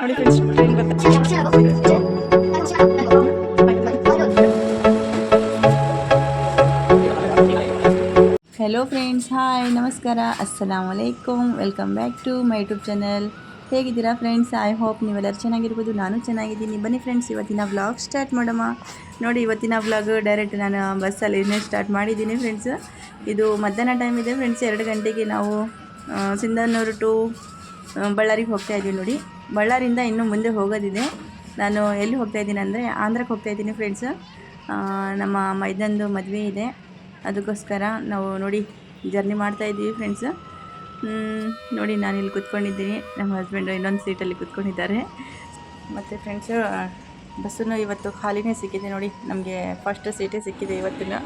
ನೋಡಿ friends train ಬರ್ತಾ friends hi ನಮಸ್ಕಾರ ಅಸ್ಸಲಾಮ್ ವಲೈಕುಮ್ welcome back to my YouTube channel ಹೇಗಿದ್ದೀರಾ ಫ್ರೆಂಡ್ಸ್ ಐ ಹೋಪ್ ನೀವೆಲ್ಲರೂ ಚೆನ್ನಾಗಿರ್ಬೋದು ನಾನು ಚೆನ್ನಾಗಿದ್ದೀನಿ. ಬನ್ನಿ ಫ್ರೆಂಡ್ಸ್ ಇವತ್ತಿನ ವ್ಲಾಗ್ ಸ್ಟಾರ್ಟ್ ಮಾಡಮ್ಮ ನೋಡಿ ಇವತ್ತಿನ ವ್ಲಾಗ್ ಡೈರೆಕ್ಟ್ ನಾನು ಬಸ್ಸಲ್ಲಿ ಇನ್ನೇ ಸ್ಟಾರ್ಟ್ ಮಾಡಿದ್ದೀನಿ ಫ್ರೆಂಡ್ಸ್ ಇದು ಮಧ್ಯಾಹ್ನ ಟೈಮ್ ಇದೆ ಫ್ರೆಂಡ್ಸ್ ಎರಡು ಗಂಟೆಗೆ ನಾವು ಸಿಂಧನೂರು ಟು ಬಳ್ಳಾರಿಗೆ ಹೋಗ್ತಾ ಇದ್ದೀವಿ ನೋಡಿ. ಬಳ್ಳಾರಿಂದ ಇನ್ನೂ ಮುಂದೆ ಹೋಗೋದಿದೆ. ನಾನು ಎಲ್ಲಿ ಹೋಗ್ತಾ ಇದ್ದೀನಿ ಅಂದರೆ ಆಂಧ್ರಕ್ಕೆ ಹೋಗ್ತಾ ಇದ್ದೀನಿ ಫ್ರೆಂಡ್ಸ್ ನಮ್ಮ ಮೈದಂದು ಮದುವೆ ಇದೆ. ಅದಕ್ಕೋಸ್ಕರ ನಾವು ನೋಡಿ ಜರ್ನಿ ಮಾಡ್ತಾ ಇದ್ದೀವಿ ಫ್ರೆಂಡ್ಸ್ ನೋಡಿ ನಾನು ಇಲ್ಲಿ ಕೂತ್ಕೊಂಡಿದ್ದೀನಿ. ನಮ್ಮ ಹಸ್ಬೆಂಡು ಇನ್ನೊಂದು ಸೀಟಲ್ಲಿ ಕೂತ್ಕೊಂಡಿದ್ದಾರೆ. ಮತ್ತು ಫ್ರೆಂಡ್ಸು ಬಸ್ಸನ್ನು ಇವತ್ತು ಖಾಲಿನೇ ಸಿಕ್ಕಿದೆ ನೋಡಿ. ನಮಗೆ ಫಸ್ಟ್ ಸೀಟೇ ಸಿಕ್ಕಿದೆ ಇವತ್ತಿನ.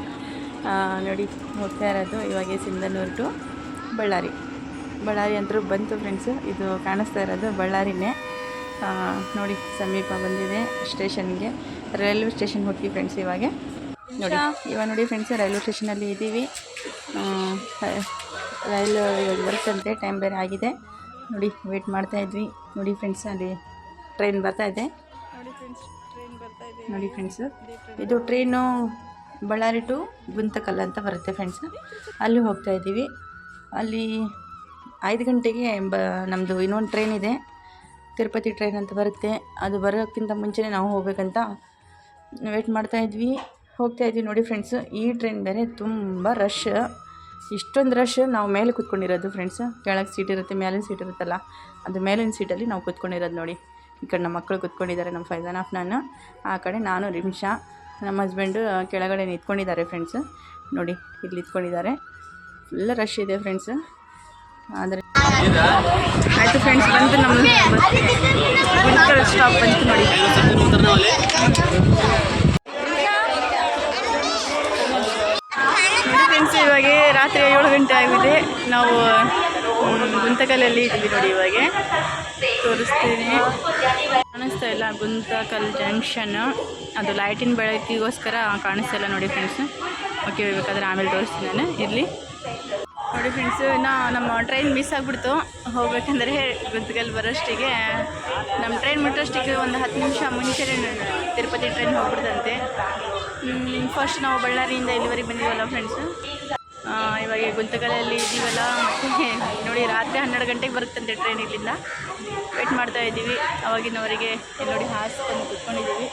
ನೋಡಿ ಹೋಗ್ತಾ ಇರೋದು ಇವಾಗ ಸಿಂಧನೂರು ಟು ಬಳ್ಳಾರಿ. ಬಳ್ಳಾರಿ ಅಂತರೂ ಬಂತು ಫ್ರೆಂಡ್ಸು ಇದು ಕಾಣಿಸ್ತಾ ಇರೋದು ಬಳ್ಳಾರಿನೇ. ನೋಡಿ, ಸಮೀಪ ಬಂದಿದೆ ಸ್ಟೇಷನ್ಗೆ. ರೈಲ್ವೆ ಸ್ಟೇಷನ್ ಹೋಗ್ತೀವಿ ಫ್ರೆಂಡ್ಸ್ ಇವಾಗ. ನೋಡಿ ಇವಾಗ ನೋಡಿ ಫ್ರೆಂಡ್ಸ್ ರೈಲ್ವೆ ಸ್ಟೇಷನಲ್ಲಿ ಇದ್ದೀವಿ. ರೈಲು ಬರ್ತಂತೆ ಟೈಮ್ ಬೇರೆ ಆಗಿದೆ. ನೋಡಿ ವೆಯ್ಟ್ ಮಾಡ್ತಾ ಇದ್ವಿ. ನೋಡಿ ಫ್ರೆಂಡ್ಸ್ ಅಲ್ಲಿ ಟ್ರೈನ್ ಬರ್ತಾ ಇದೆ. ನೋಡಿ ಫ್ರೆಂಡ್ಸು ಇದು ಟ್ರೈನು ಬಳ್ಳಾರಿ ಟು ಗುಂತಕಲ್ ಅಂತ ಬರುತ್ತೆ ಫ್ರೆಂಡ್ಸ್ ಅಲ್ಲಿ ಹೋಗ್ತಾ ಇದ್ದೀವಿ. ಅಲ್ಲಿ ಐದು ಗಂಟೆಗೆ ಬ ನಮ್ಮದು ಇನ್ನೊಂದು ಟ್ರೈನ್ ಇದೆ. ತಿರುಪತಿ ಟ್ರೈನ್ ಅಂತ ಬರುತ್ತೆ. ಅದು ಬರೋಕ್ಕಿಂತ ಮುಂಚೆನೇ ನಾವು ಹೋಗಬೇಕಂತ ವೇಟ್ ಮಾಡ್ತಾ ಇದ್ವಿ. ಹೋಗ್ತಾ ಇದ್ವಿ ನೋಡಿ ಫ್ರೆಂಡ್ಸ್ ಈ ಟ್ರೈನ್ ಬೇರೆ ತುಂಬ ರಶ್ ಇಷ್ಟೊಂದು ರಶ್ ನಾವು ಮೇಲೆ ಕೂತ್ಕೊಂಡಿರೋದು ಫ್ರೆಂಡ್ಸ್ ಕೆಳಗೆ ಸೀಟ್ ಇರುತ್ತೆ, ಮೇಲಿನ ಸೀಟ್ ಇರುತ್ತಲ್ಲ, ಅದು ಮೇಲಿನ ಸೀಟಲ್ಲಿ ನಾವು ಕೂತ್ಕೊಂಡಿರೋದು ನೋಡಿ. ಈ ಕಡೆ ನಮ್ಮ ಮಕ್ಕಳು ಕೂತ್ಕೊಂಡಿದ್ದಾರೆ, ನಮ್ಮ ಫೈಜಾನ್ ಆಫ್ ನಾನು ಆ ಕಡೆ ನಾನು ರಿಮ್ಷಾ ನಮ್ಮ ಹಸ್ಬೆಂಡು ಕೆಳಗಡೆ ನಿಂತ್ಕೊಂಡಿದ್ದಾರೆ ಫ್ರೆಂಡ್ಸ್ ನೋಡಿ, ಇಲ್ಲಿ ನಿಂತ್ಕೊಂಡಿದ್ದಾರೆ. ಫುಲ್ ರಶ್ ಇದೆ ಫ್ರೆಂಡ್ಸ್ ಆದರೆ ಆಯ್ತು ಫ್ರೆಂಡ್ಸ್ ಬಂತು ನಮ್ಮ ಸ್ಟಾಪ್ ಬಂತು ನೋಡಿ. ಫ್ರೆಂಡ್ಸ್ ಇವಾಗ ರಾತ್ರಿ ಏಳು ಗಂಟೆ ಆಗಿದೆ. ನಾವು ಗುಂತಕಲಲ್ಲಿ ಇದ್ದೀವಿ ನೋಡಿ ಇವಾಗ. ತೋರಿಸ್ತೀನಿ. ಕಾಣಿಸ್ತಾ ಇಲ್ಲ ಗುಂತಕಲ್ ಜಂಕ್ಷನ್ ಅದು ಲೈಟಿನ ಬೆಳಕಿಗೋಸ್ಕರ ಕಾಣಿಸ್ತಾ ಇಲ್ಲ ನೋಡಿ ಫ್ರೆಂಡ್ಸ್ ಓಕೆ ಬೇಕಾದ್ರೆ ಆಮೇಲೆ ತೋರಿಸ್ತೀನಿ ನಾನು ಇರಲಿ. ನೋಡಿ ಫ್ರೆಂಡ್ಸ್ ಇನ್ನು ನಮ್ಮ ಟ್ರೈನ್ ಮಿಸ್ ಆಗಿಬಿಡ್ತು. ಹೋಗ್ಬೇಕಂದ್ರೆ ಗುಂತಗಲ್ಲಿ ಬರೋಷ್ಟಿಗೆ. ನಮ್ಮ ಟ್ರೈನ್ ಮುಟ್ಟೋಷ್ಟಿಗೆ ಒಂದು ಹತ್ತು ನಿಮಿಷ ಮುಂಚೆ ತಿರುಪತಿ ಟ್ರೈನ್ ಹೋಗ್ಬಿಡ್ತಂತೆ. ಫಸ್ಟ್ ನಾವು ಬಳ್ಳಾರಿಯಿಂದ ಇಲ್ಲಿವರೆಗೆ ಬಂದಿವಲ್ಲ ಫ್ರೆಂಡ್ಸ್ ಇವಾಗ ಗುಂತಗಲಲ್ಲಿ ಇದ್ದೀವಲ್ಲ ಮತ್ತು ನೋಡಿ ರಾತ್ರಿ ಹನ್ನೆರಡು ಗಂಟೆಗೆ ಬರುತ್ತಂತೆ ಟ್ರೈನ್ ಇಲ್ಲಿಂದ. ವೆಯ್ಟ್ ಮಾಡ್ತಾ ಇದ್ದೀವಿ. ಅವಾಗಿನವರೆಗೆ ನೋಡಿ ಹಾಸ್ಕೊಂಡು ಕುತ್ಕೊಂಡಿದ್ದೀವಿ.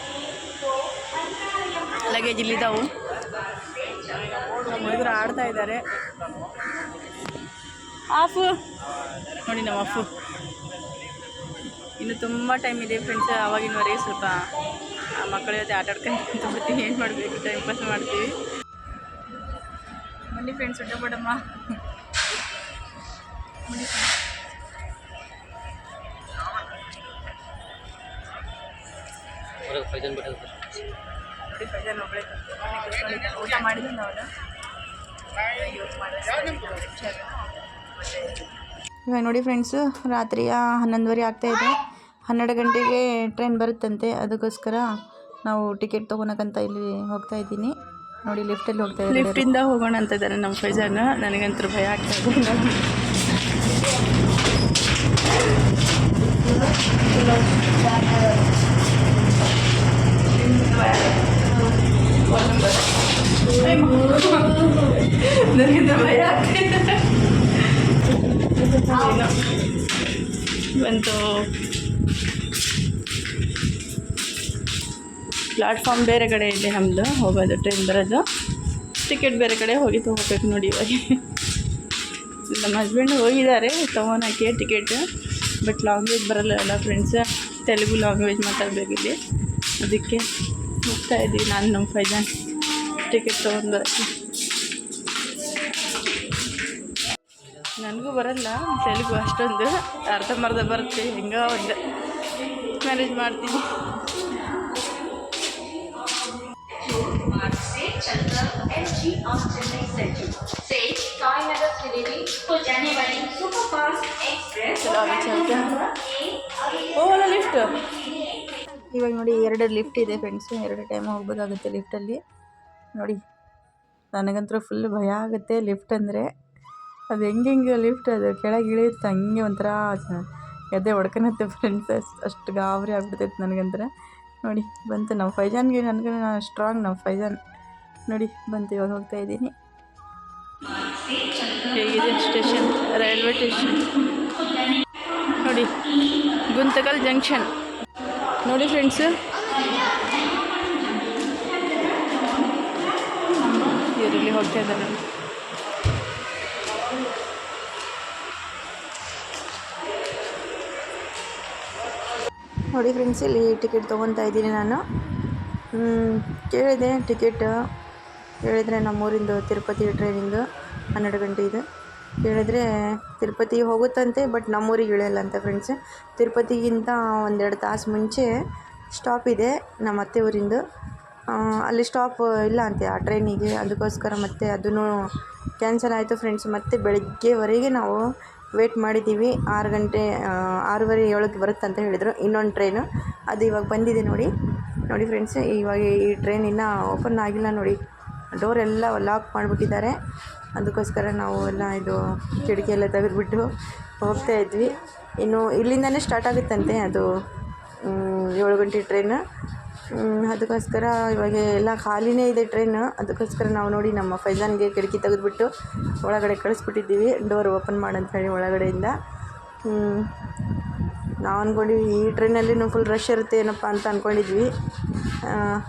ಲಗೇಜ್ ಇಲ್ಲಿದ್ದಾವು. ಹುಡುಗರು ಆಡ್ತಾ ಇದ್ದಾರೆ. ಆಫು. ನೋಡಿ ನಮ್ಮ ಆಫು. ಇನ್ನು ತುಂಬ ಟೈಮ್ ಇದೆ ಫ್ರೆಂಡ್ಸ್ ಆವಾಗಿನವರೆಗೆ ಸ್ವಲ್ಪ ಆ ಮಕ್ಕಳ ಜೊತೆ ಆಟ ಆಡ್ಕೊಂಡು ಬರ್ತೀವಿ ಏನು ಮಾಡಬೇಕು ಟೈಮ್ ಪಾಸ್ ಮಾಡ್ತೀವಿ. ಬನ್ನಿ ಫ್ರೆಂಡ್ಸ್ ಊಟ ಬಿಡಮ್ಮ. ನೋಡಿ ಫೈಜನ್ ಒಬ್ಬಳೇ. ಊಟ ಮಾಡಿದ್ವಿ ನಾವು ಇವಾಗ ನೋಡಿ ಫ್ರೆಂಡ್ಸು ರಾತ್ರಿಯ ಹನ್ನೊಂದುವರೆ ಆಗ್ತಾಯಿದೆ ಹನ್ನೆರಡು ಗಂಟೆಗೆ ಟ್ರೈನ್ ಬರುತ್ತಂತೆ. ಅದಕ್ಕೋಸ್ಕರ ನಾವು ಟಿಕೆಟ್ ತೊಗೊಳಕಂತ ಇಲ್ಲಿ ಹೋಗ್ತಾ ಇದ್ದೀನಿ. ನೋಡಿ ಲಿಫ್ಟಲ್ಲಿ ಹೋಗ್ತಾ ಇದ್ದೀನಿ ಲಿಫ್ಟಿಂದ ಹೋಗೋಣ ಅಂತ ಇದ್ದಾರೆ ನಮ್ಮ ಫೈಜಾನ್. ನನಗಂತೂ ಭಯ ಆಗ್ತಾ ಇದೆ. ನನಗಿಂತ ಭಯ ಆಗ್ತಿದೆ ಬಂತು. ಪ್ಲಾಟ್ಫಾರ್ಮ್ ಬೇರೆ ಕಡೆ ಇದೆ ನಮ್ಮದು ಹೋಗೋದು ಟ್ರೈನ್ ಬರೋದು. ಟಿಕೆಟ್ ಬೇರೆ ಕಡೆ ಹೋಗಿ ತೊಗೋಬೇಕು ನೋಡಿ ಇವಾಗ. ನಮ್ಮ ಹಸ್ಬೆಂಡ್ ಹೋಗಿದ್ದಾರೆ ತೊಗೊಳಕ್ಕೆ ಟಿಕೆಟ್ ಬಟ್ ಲಾಂಗ್ವೇಜ್ ಬರಲ್ಲ ಅಲ್ಲ ಫ್ರೆಂಡ್ಸ್ ತೆಲುಗು ಲಾಂಗ್ವೇಜ್ ಮಾತಾಡಬೇಕಿಲ್ಲಿ ಅದಕ್ಕೆ ಹೋಗ್ತಾ ಇದ್ದೀವಿ ನಾನು, ನಮ್ಮ ಫೈಜಾನ್. ಟಿಕೆಟ್ ತೊಗೊಂಡು ಬರೋಕ್ಕೆ ನನಗೂ ಬರಲ್ಲ, ತೆಲುಗು ಅಷ್ಟೊಂದು. ಅರ್ಧಂಬರ್ಧ ಬರುತ್ತೆ, ಹೆಂಗೋ ಒಂದು. ಮ್ಯಾನೇಜ್ ಮಾಡ್ತೀನಿ. ಲಿಫ್ಟ್ ಇವಾಗ ನೋಡಿ ಎರಡು ಲಿಫ್ಟ್ ಇದೆ ಫ್ರೆಂಡ್ಸು ಎರಡು ಟೈಮ್ ಹೋಗ್ಬೇಕಾಗುತ್ತೆ ಲಿಫ್ಟಲ್ಲಿ ನೋಡಿ, ನನಗಂತೂ ಫುಲ್ ಭಯ ಆಗುತ್ತೆ ಲಿಫ್ಟ್ ಅಂದರೆ. ಅದು ಹೆಂಗೆ ಲಿಫ್ಟ್ ಅದು ಕೆಳಗೆ ಇಳಿಯುತ್ತೆ ಹಂಗೆ ಒಂಥರ ಎದೆ ಹೊಡ್ಕೊಳತ್ತೆ ಫ್ರೆಂಡ್ಸ್ ಅಷ್ಟು ಗಾಬರಿ ಆಗ್ಬಿಡ್ತೈತೆ ನನಗಂದ್ರೆ ನೋಡಿ, ಬಂತು ನಾವು ಫೈಜಾನ್ಗೆ ನನಗೆ ಸ್ಟ್ರಾಂಗ್ ನಾವು ಫೈಜಾನ್. ನೋಡಿ, ಬಂತು ಇವಾಗ ಹೋಗ್ತಾ ಇದ್ದೀನಿ. ಹೇಗಿದೆ ಸ್ಟೇಷನ್ ರೈಲ್ವೆ ಸ್ಟೇಷನ್ ನೋಡಿ, ಗುಂತಕಲ್ ಜಂಕ್ಷನ್ ನೋಡಿ ಫ್ರೆಂಡ್ಸು ಇವರಲ್ಲಿ ಹೋಗ್ತಾ ಇದ್ದಾರೆ. ನೋಡಿ ಫ್ರೆಂಡ್ಸ್ ಇಲ್ಲಿ ಟಿಕೆಟ್ ತೊಗೊತಾ ಇದ್ದೀನಿ ನಾನು. ಕೇಳಿದೆ ಟಿಕೆಟ್ ಕೇಳಿದರೆ ನಮ್ಮೂರಿಂದು ತಿರುಪತಿ ಟ್ರೈನಿಂದು ಹನ್ನೆರಡು ಗಂಟೆ ಇದು. ಕೇಳಿದರೆ ತಿರುಪತಿ ಹೋಗುತ್ತಂತೆ ಬಟ್ ನಮ್ಮೂರಿಗೆ ಇಳಿಯಲ್ಲ ಅಂತ ಫ್ರೆಂಡ್ಸ್ ತಿರುಪತಿಗಿಂತ ಒಂದೆರಡು ತಾಸು ಮುಂಚೆ ಸ್ಟಾಪ್ ಇದೆ ನಮ್ಮ ಅತ್ತೆ ಊರಿಂದು. ಅಲ್ಲಿ ಸ್ಟಾಪ್ ಇಲ್ಲ ಅಂತೆ ಆ ಟ್ರೈನಿಗೆ ಅದಕ್ಕೋಸ್ಕರ ಮತ್ತೆ ಅದನ್ನು ಕ್ಯಾನ್ಸಲ್ ಆಯಿತು ಫ್ರೆಂಡ್ಸ್ ಮತ್ತೆ ಬೆಳಗ್ಗೆವರೆಗೆ ನಾವು ವೇಟ್ ಮಾಡಿದ್ದೀವಿ. ಆರು ಗಂಟೆ ಆರೂವರೆ, ಏಳಕ್ಕೆ ಬರುತ್ತೆ ಅಂತ ಹೇಳಿದರು. ಇನ್ನೊಂದು ಟ್ರೈನು ಅದು ಇವಾಗ ಬಂದಿದೆ ನೋಡಿ. ನೋಡಿ ಫ್ರೆಂಡ್ಸ್ ಇವಾಗ ಈ ಟ್ರೈನ್ ಇನ್ನೂ ಓಪನ್ ಆಗಿಲ್ಲ ನೋಡಿ. ಡೋರ್ ಎಲ್ಲ ಲಾಕ್ ಮಾಡಿಬಿಟ್ಟಿದ್ದಾರೆ. ಅದಕ್ಕೋಸ್ಕರ ನಾವು ಎಲ್ಲ ಇದು ಕಿಟಕಿ ಎಲ್ಲ ತೆಗೆದುಬಿಟ್ಟು ಹೋಗ್ತಾ ಇದ್ವಿ. ಇನ್ನು ಇಲ್ಲಿಂದನೇ ಸ್ಟಾರ್ಟ್ ಆಗುತ್ತಂತೆ ಅದು ಏಳು ಗಂಟೆ ಟ್ರೈನ್ ಅದಕ್ಕೋಸ್ಕರ ಇವಾಗ ಎಲ್ಲ ಖಾಲಿನೇ ಇದೆ ಟ್ರೈನ್ ಅದಕ್ಕೋಸ್ಕರ ನಾವು ನೋಡಿ ನಮ್ಮ ಫೈಜಾನ್ಗೆ ಕಿಟಕಿ ತೆಗೆದುಬಿಟ್ಟು ಒಳಗಡೆ ಕಳಿಸ್ಬಿಟ್ಟಿದ್ದೀವಿ. ಡೋರ್ ಓಪನ್ ಮಾಡಂತ ಹೇಳಿ ಒಳಗಡೆಯಿಂದ. ನಾವು ಅಂದ್ಕೊಂಡಿವಿ ಈ ಟ್ರೈನಲ್ಲಿನೂ ಫುಲ್ ರಶ್ ಇರುತ್ತೆ ಏನಪ್ಪ ಅಂತ ಅಂದ್ಕೊಂಡಿದ್ವಿ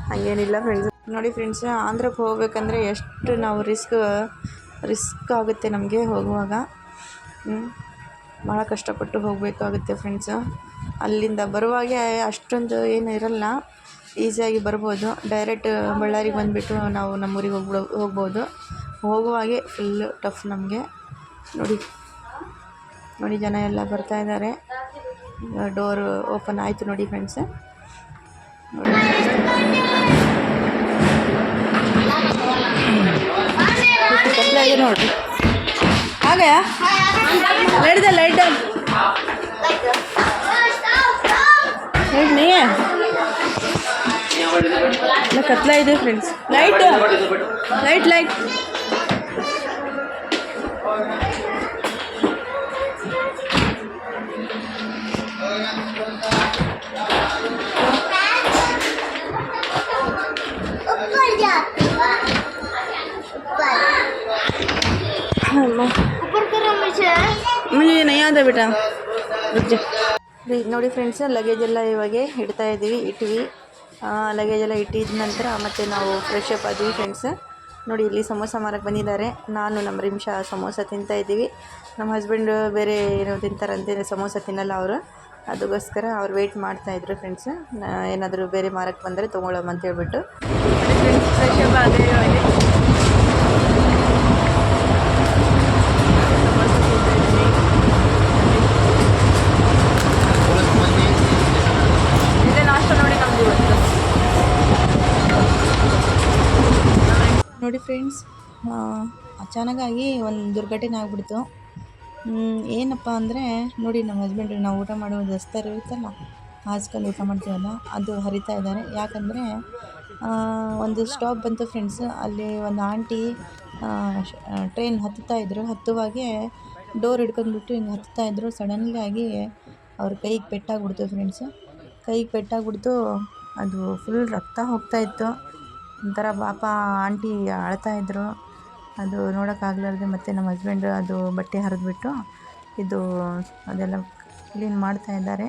ಹಾಗೇನಿಲ್ಲ ಫ್ರೆಂಡ್ಸ್ ನೋಡಿ ಫ್ರೆಂಡ್ಸ್ ಆಂಧ್ರಕ್ಕೆ ಹೋಗ್ಬೇಕಂದ್ರೆ ಎಷ್ಟು ನಾವು ರಿಸ್ಕ್ ರಿಸ್ಕ್ ಆಗುತ್ತೆ ನಮಗೆ ಹೋಗುವಾಗ. ಭಾಳ ಕಷ್ಟಪಟ್ಟು ಹೋಗಬೇಕಾಗುತ್ತೆ ಫ್ರೆಂಡ್ಸು ಅಲ್ಲಿಂದ ಬರುವಾಗೆ ಅಷ್ಟೊಂದು ಏನು ಇರಲ್ಲ. ಈಸಿಯಾಗಿ ಬರ್ಬೋದು. ಡೈರೆಕ್ಟ್ ಬಳ್ಳಾರಿಗೆ ಬಂದುಬಿಟ್ಟು ನಾವು ನಮ್ಮೂರಿಗೆ ಹೋಗ್ಬಿಡೋ ಹೋಗ್ಬೋದು. ಹೋಗುವಾಗೆ ಫುಲ್ಲು ಟಫ್ ನಮಗೆ. ನೋಡಿ ನೋಡಿ ಜನ ಎಲ್ಲ ಬರ್ತಾ ಇದ್ದಾರೆ. ಡೋರ್ ಓಪನ್ ಆಯಿತು ನೋಡಿ ಫ್ರೆಂಡ್ಸ್ ನೋಡಿ ನೋಡ್ರಿ ಹಾಗಯಾ ಲೈಟ್ ಲೈಟ್ ಹೇಳಿ ನೀ? ಇಲ್ಲ ಕತ್ಲ ಇದೆ ಫ್ರೆಂಡ್ಸ್ ಲೈಟ್ ಲೈಟ್ ಲೈಟ್ ಮುಜೆ ನಯಾದ ಬೇಟ ನೋಡಿ ಫ್ರೆಂಡ್ಸ್ ಲಗೇಜ್ ಎಲ್ಲ ಇವಾಗೆ ಇಡ್ತಾ ಇದ್ದೀವಿ ಇಟ್ವಿ. ಲಗೇಜ್ ಎಲ್ಲ ಇಟ್ಟಿದ ನಂತರ ಮತ್ತೆ ನಾವು ಫ್ರೆಶ್ ಅಪ್ ಆದ್ವಿ ಫ್ರೆಂಡ್ಸ್ ನೋಡಿ, ಇಲ್ಲಿ ಸಮೋಸ ಮಾರಕ್ಕೆ ಬಂದಿದ್ದಾರೆ. ನಾನು ನಮ್ಮ ರಿಮ್ಷ ಸಮೋಸ ತಿಂತಾ ಇದ್ದೀವಿ. ನಮ್ಮ ಹಸ್ಬೆಂಡ್ ಬೇರೆ ಏನೋ ತಿಂತಾರಂತೆ, ಸಮೋಸ ತಿನ್ನಲ್ಲ ಅವರು. ಅದಕ್ಕೋಸ್ಕರ ಅವ್ರು ವೆಯ್ಟ್ ಮಾಡ್ತಾಯಿದ್ರು ಫ್ರೆಂಡ್ಸ್ ಏನಾದರೂ ಬೇರೆ ಮಾರಕ್ಕೆ ಬಂದರೆ ತೊಗೊಳಮ್ಮ ಅಂತ ಹೇಳ್ಬಿಟ್ಟು. ಫ್ರೆಶ್ ಅಪ್ ಫ್ರೆಂಡ್ಸ್ ಅಚಾನಕ್ಕಾಗಿ ಒಂದು ದುರ್ಘಟನೆ ಆಗಿಬಿಡ್ತು. ಏನಪ್ಪ ಅಂದರೆ, ನೋಡಿ ನಮ್ಮ ಹಸ್ಬೆಂಡ್ ನಾವು ಊಟ ಮಾಡೋ ರಸ್ತೆ ಇರುತ್ತಲ್ಲ ಹಾಸ್ಕೊಂಡು ಊಟ ಮಾಡ್ತೀವಲ್ಲ, ಅದು ಹರಿತಾ ಇದ್ದಾರೆ. ಯಾಕಂದರೆ ಒಂದು ಸ್ಟಾಪ್ ಬಂತು ಫ್ರೆಂಡ್ಸ್ ಅಲ್ಲಿ ಒಂದು ಆಂಟಿ ಟ್ರೈನ್ ಹತ್ತುತ್ತಾ ಇದ್ದರು ಹತ್ತುವಾಗೆ ಡೋರ್ ಹಿಡ್ಕೊಂಡ್ಬಿಟ್ಟು ಹಿಂಗೆ ಹತ್ತುತ್ತಾ ಇದ್ದರು ಸಡನ್ಲಿ ಆಗಿ ಅವ್ರ ಕೈಗೆ ಪೆಟ್ಟಾಗ್ಬಿಡ್ತು ಫ್ರೆಂಡ್ಸು ಕೈಗೆ ಪೆಟ್ಟಾಗ್ಬಿಡ್ತು, ಅದು ಫುಲ್ ರಕ್ತ ಹೋಗ್ತಾ ಇತ್ತು. ಒಂಥರ ಪಾಪ ಆಂಟಿ ಅಳ್ತಾ ಇದ್ದರು ಅದು ನೋಡೋಕ್ಕಾಗ್ಲಾರ್ದೆ ಮತ್ತು ನಮ್ಮ ಹಸ್ಬೆಂಡ್ ಅದು ಬಟ್ಟೆ ಹರಿದ್ಬಿಟ್ಟು ಇದು ಅದೆಲ್ಲ ಕ್ಲೀನ್ ಮಾಡ್ತಾ ಇದ್ದಾರೆ.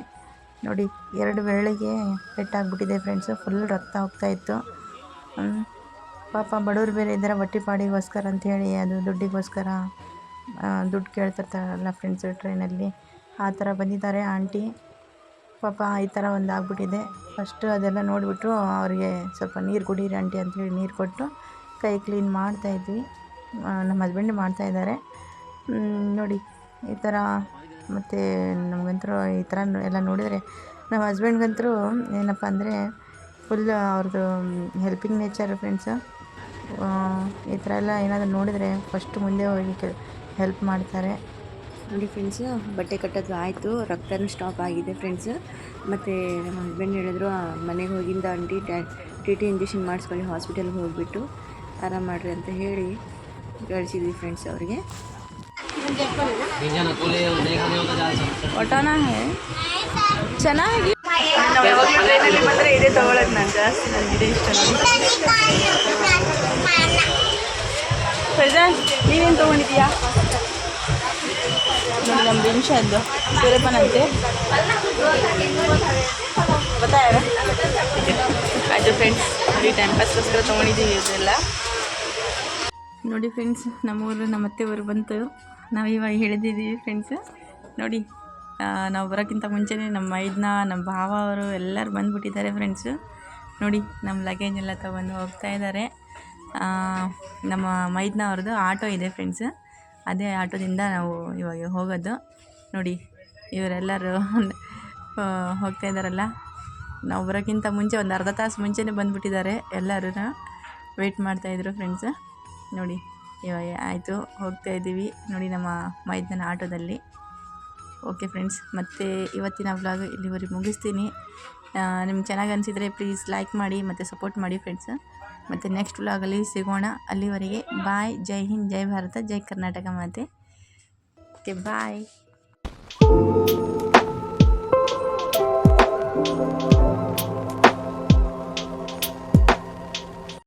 ನೋಡಿ, ಎರಡು ಬೆರಳಿಗೆ ಪೆಟ್ಟಾಗ್ಬಿಟ್ಟಿದೆ ಫ್ರೆಂಡ್ಸು. ಫುಲ್ ರಕ್ತ ಹೋಗ್ತಾ ಇತ್ತು. ಪಾಪ ಬಡವ್ರು ಬೇರೆ ಇದ್ದಾರೆ ಬಟ್ಟೆ ಪಾಡಿಗೋಸ್ಕರ ಅಂಥೇಳಿ ಅದು ದುಡ್ಡಿಗೋಸ್ಕರ ದುಡ್ಡು ಕೇಳ್ತಿರ್ತಾರಲ್ಲ ಫ್ರೆಂಡ್ಸು ಟ್ರೈನಲ್ಲಿ. ಆ ಥರ ಬಂದಿದ್ದಾರೆ ಆಂಟಿ. ಪಾಪ ಈ ಥರ ಒಂದು ಆಗಿಬಿಟ್ಟಿದೆ ಫಸ್ಟು ಅದೆಲ್ಲ ನೋಡಿಬಿಟ್ಟು ಅವರಿಗೆ ಸ್ವಲ್ಪ ನೀರು ಕುಡೀರಿ ಆಂಟಿ ಅಂತೇಳಿ ನೀರು ಕೊಟ್ಟು ಕೈ ಕ್ಲೀನ್ ಮಾಡ್ತಾಯಿದ್ವಿ ನಮ್ಮ ಹಸ್ಬೆಂಡ್ ಮಾಡ್ತಾಯಿದ್ದಾರೆ ನೋಡಿ, ಈ ಥರ ಮತ್ತು ನಮಗಂತೂ ಈ ಥರ ಎಲ್ಲ ನೋಡಿದರೆ ನಮ್ಮ ಹಸ್ಬೆಂಡ್ಗಂತರೂ ಏನಪ್ಪ ಅಂದರೆ ಫುಲ್ ಅವ್ರದ್ದು ಹೆಲ್ಪಿಂಗ್ ನೇಚರ್ ಫ್ರೆಂಡ್ಸು. ಈ ಥರ ಎಲ್ಲ ಏನಾದರೂ ನೋಡಿದರೆ ಫಸ್ಟ್ ಮುಂದೆ ಹೋಗಿ ಕೆ ಹೆಲ್ಪ್ ಮಾಡ್ತಾರೆ. ನೋಡಿ ಫ್ರೆಂಡ್ಸ್ ಬಟ್ಟೆ ಕಟ್ಟೋದು ಆಯಿತು ರಕ್ತನೂ ಸ್ಟಾಪ್ ಆಗಿದೆ ಫ್ರೆಂಡ್ಸ್ ಮತ್ತು ನಮ್ಮ ಹಸ್ಬೆಂಡ್ ಹೇಳಿದ್ರು ಮನೆಗೆ ಹೋಗಿಂದ ಆಂಟಿ ಟಿ ಟಿ ಇಂಜೆಕ್ಷನ್ ಮಾಡಿಸ್ಕೊಳ್ಳಿ ಹಾಸ್ಪಿಟಲ್ಗೆ ಹೋಗಿಬಿಟ್ಟು ಆರಾಮ ಮಾಡಿರಿ ಅಂತ ಹೇಳಿ ಕಳಿಸಿದ್ವಿ ಫ್ರೆಂಡ್ಸ್ ಅವ್ರಿಗೆ. ಒಟೋನ ಚೆನ್ನಾಗಿ. ಮಾತ್ರ ಇದೇ ತೊಗೊಳೋದು ನಾನು ಜಾಸ್ತಿ ನನಗಿದೆ ಇಷ್ಟ ನೀವೇನು ತೊಗೊಂಡಿದ್ದೀಯಾ? ನೋಡಿ ನಮ್ಮ ನಿಮಿಷದ್ದು ಸೂರ್ಯಪ್ಪನಂತೆ ಗೊತ್ತಾಯ ಆಯಿತು ಫ್ರೆಂಡ್ಸ್ ನೋಡಿ ಟೈಮ್ ಪಾಸ್ಗೋಸ್ಕರ ತೊಗೊಂಡಿದ್ದೀವಿ ಇದೆಲ್ಲ. ನೋಡಿ ಫ್ರೆಂಡ್ಸ್ ನಮ್ಮೂರು ನಮ್ಮ ಅತ್ತೆ ಊರು ಬಂತು. ನಾವು ಇವಾಗ ಹೇಳಿದ್ದೀವಿ ಫ್ರೆಂಡ್ಸ್ ನೋಡಿ ನಾವು ಬರೋಕ್ಕಿಂತ ಮುಂಚೆನೇ ನಮ್ಮ ಮೈದ್ನ ನಮ್ಮ ಭಾವ ಅವರು ಎಲ್ಲರೂ ಬಂದುಬಿಟ್ಟಿದ್ದಾರೆ ಫ್ರೆಂಡ್ಸು ನೋಡಿ ನಮ್ಮ ಲಗೇಜ್ ಎಲ್ಲ ತೊಗೊಂಡು ಹೋಗ್ತಾ ಇದ್ದಾರೆ. ನಮ್ಮ ಮೈದ್ನ ಅವ್ರದ್ದು ಆಟೋ ಇದೆ ಫ್ರೆಂಡ್ಸ್ ಅದೇ ಆಟೋದಿಂದ ನಾವು ಇವಾಗ ಹೋಗೋದು. ನೋಡಿ, ಇವರೆಲ್ಲರೂ ಹೋಗ್ತಾ ಇದ್ದಾರಲ್ಲ. ನಾವು ಬರೋಕ್ಕಿಂತ ಮುಂಚೆ ಒಂದು ಅರ್ಧ ತಾಸು ಮುಂಚೆನೇ ಬಂದುಬಿಟ್ಟಿದ್ದಾರೆ. ಎಲ್ಲರೂ ವೆಯ್ಟ್ ಮಾಡ್ತಾಯಿದ್ರು ಫ್ರೆಂಡ್ಸ್ ನೋಡಿ, ಇವಾಗ ಆಯಿತು, ಹೋಗ್ತಾ ಇದ್ದೀವಿ. ನೋಡಿ, ನಮ್ಮ ಮೈದನ ಆಟೋದಲ್ಲಿ. ಓಕೆ ಫ್ರೆಂಡ್ಸ್ ಮತ್ತೆ ಇವತ್ತಿನ ವ್ಲಾಗ್ ಇಲ್ಲಿವರೆಗೆ ಮುಗಿಸ್ತೀನಿ. ನಿಮ್ಗೆ ಚೆನ್ನಾಗಿ ಅನಿಸಿದರೆ ಪ್ಲೀಸ್ ಲೈಕ್ ಮಾಡಿ ಮತ್ತು ಸಪೋರ್ಟ್ ಮಾಡಿ ಫ್ರೆಂಡ್ಸ್ ಮತ್ತು ನೆಕ್ಸ್ಟ್ ವ್ಲಾಗಲ್ಲಿ ಸಿಗೋಣ. ಅಲ್ಲಿವರೆಗೆ ಬಾಯ್ ಜೈ ಹಿಂದ್, ಜೈ ಭಾರತ, ಜೈ ಕರ್ನಾಟಕ ಮಾತೆ. Okay bye